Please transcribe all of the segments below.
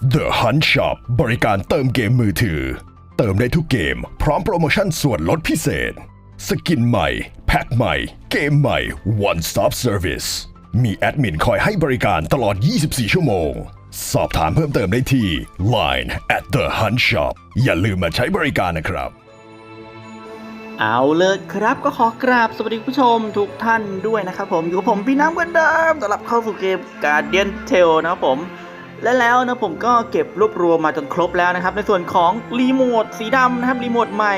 The Hunt Shop บริการเติมเกมมือถือ เติมได้ทุกเกม พร้อมโปรโมชั่นส่วนลดพิเศษ สกินใหม่ แพ็คใหม่ เกมใหม่ One Stop Service มีแอดมินคอยให้บริการตลอด 24 ชั่วโมง สอบถามเพิ่มเติมได้ที่ Line at the Hunt Shop อย่าลืมมาใช้บริการนะครับ เอาเลยครับก็ขอกราบสวัสดีผู้ชมทุกท่านด้วยนะครับผม อยู่กับผมพี่น้ำกันเดิมต้อนรับเข้าสู่เกม Guardian Tale นะครับผม และแล้วนะผมก็เก็บรวบรวมมาจนครบแล้วนะครับ ในส่วนของรีโมทสีดำนะครับรีโมทใหม่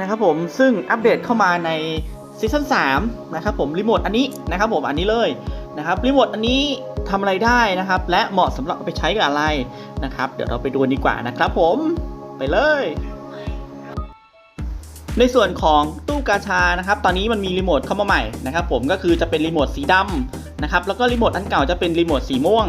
นะครับผมซึ่งอัปเดตเข้ามาในซีซั่น3นะครับผมรีโมทอันนี้นะครับผมอันนี้เลยนะครับรีโมทอันนี้ทำอะไรได้นะครับ และเหมาะสำหรับไปใช้กับอะไรนะครับ เดี๋ยวเราไปดูดีกว่านะครับผมไปเลย ในส่วนของตู้กาชานะครับ ตอนนี้มันมีรีโมทเข้ามาใหม่นะครับ ผมก็คือจะเป็นรีโมทสีดำนะครับแล้วก็รีโมทอันเก่าจะเป็นรีโมทสีม่วง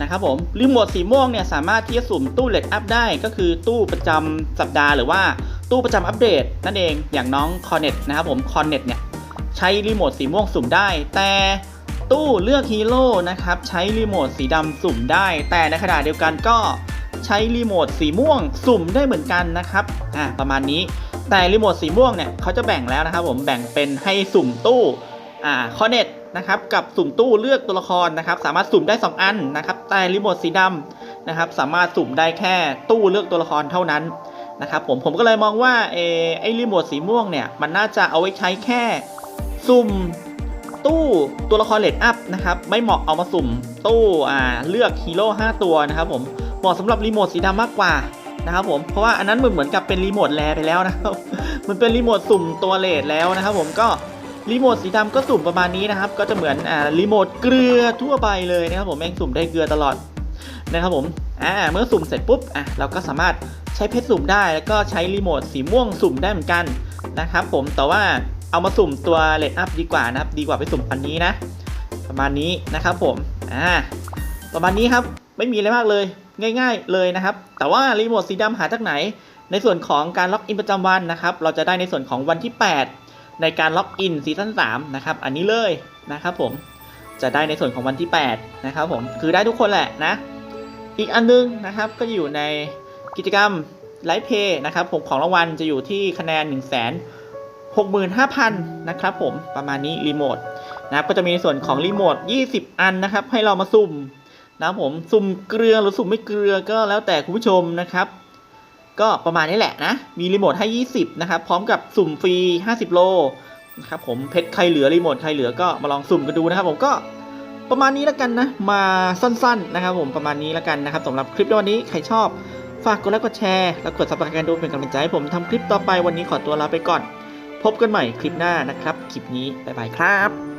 นะครับผมรีโมทสีม่วงเนี่ยสามารถที่จะสุ่มตู้เลดอัพได้ก็คือตู้ประจำสัปดาห์หรือว่าตู้ประจำอัปเดต นั่นเองอย่างน้องคอนเน็ตนะครับผมคอนเน็ตเนี่ยใช้รีโมทสีม่วงสุ่มได้ แต่ตู้เลือกฮีโร่นะครับใช้รีโมทสีดำสุ่มได้ แต่ในขณะเดียวกันก็ใช้รีโมทสีม่วงสุ่มได้เหมือนกันนะครับอ่าประมาณนี้แต่รีโมทสีม่วงเนี่ยเขาจะแบ่งแล้วนะครับผมแบ่งเป็นให้สุ่มตู้อ่าคอนเน็ต นะครับกับสุ่มตู้เลือกตัวละครนะครับ สามารถสุ่มได้ 2 อันนะครับแต่รีโมทสีดำนะครับ สามารถสุ่มได้แค่ตู้เลือกตัวละครเท่านั้นนะครับ ผมผมก็เลยมองว่าเออไอรีโมทสีม่วงเนี่ยมันน่าจะเอาไว้ใช้แค่สุ่มตู้ตัวละครเลดอัพนะครับไม่เหมาะเอามาสุ่มตู้อ่าเลือกฮีโร่5ตัวนะครับผมเหมาะสำหรับรีโมทสีดำมากกว่านะครับผมเพราะว่าอันนั้นมันเหมือนกับเป็นรีโมทแลไปแล้วนะครับมันเป็นรีโมทสุ่มตัวเลดแล้วนะครับผมก็ รีโมทสีดำก็สุ่มประมาณนี้นะครับ ก็จะเหมือนอ่ารีโมทเกลือทั่วไปเลยนะครับผมเองสุ่มได้เกลือตลอดนะครับผมอ่าเมื่อสุ่มเสร็จปุ๊บอะเราก็สามารถใช้เพชรสุ่มได้ แล้วก็ใช้รีโมทสีม่วงสุ่มได้เหมือนกันนะครับผมแต่ว่าเอามาสุ่มตัวเลดอัพดีกว่านะครับ ดีกว่าไปสุ่มอันนี้นะ ประมาณนี้นะครับผมอ่าประมาณนี้ครับไม่มีอะไรมากเลยง่าย ๆเลยนะครับ แต่ว่ารีโมทสีดำหาจากไหน ในส่วนของการล็อกอินประจำวันนะครับ เราจะได้ในส่วนของวันที่ 8 ในการล็อกอินซีซั่น3นะครับ อันนี้เลยนะครับผมจะได้ในส่วนของวันที่ 8 นะครับผมคือได้ทุกคนแหละนะ อีกอันนึงนะครับก็อยู่ในกิจกรรมไลฟ์เพย์นะครับผมของรางวัลจะอยู่ที่คะแนน1 6 5 0 0 0 นะครับผมประมาณนี้รีโมทนะครับก็จะมีในส่วนของรีโมท 20 อันนะครับ ให้เรามาสุ่มนะครับผมสุ่มเกลือหรือสุ่มไม่เกลือก็แล้วแต่คุณผู้ชมนะครับ ก็ประมาณนี้แหละนะ มีรีโมทให้ 20 นะครับ พร้อมกับสุ่มฟรี 50 โลนะครับผมเพชรใครเหลือรีโมทใครเหลือก็มาลองสุ่มกันดูนะครับผมก็ประมาณนี้แล้วกันนะ มาสั้นๆนะครับผมประมาณนี้แล้วกันนะครับสำหรับคลิปในวันนี้ใครชอบ ฝากกดไลค์กดแชร์แล้วกดซับสไครต์กันดูเป็นกำลังใจให้ผมทำคลิปต่อไปวันนี้ขอตัวลาไปก่อน พบกันใหม่คลิปหน้านะครับ คลิปนี้บ๊ายบายครับ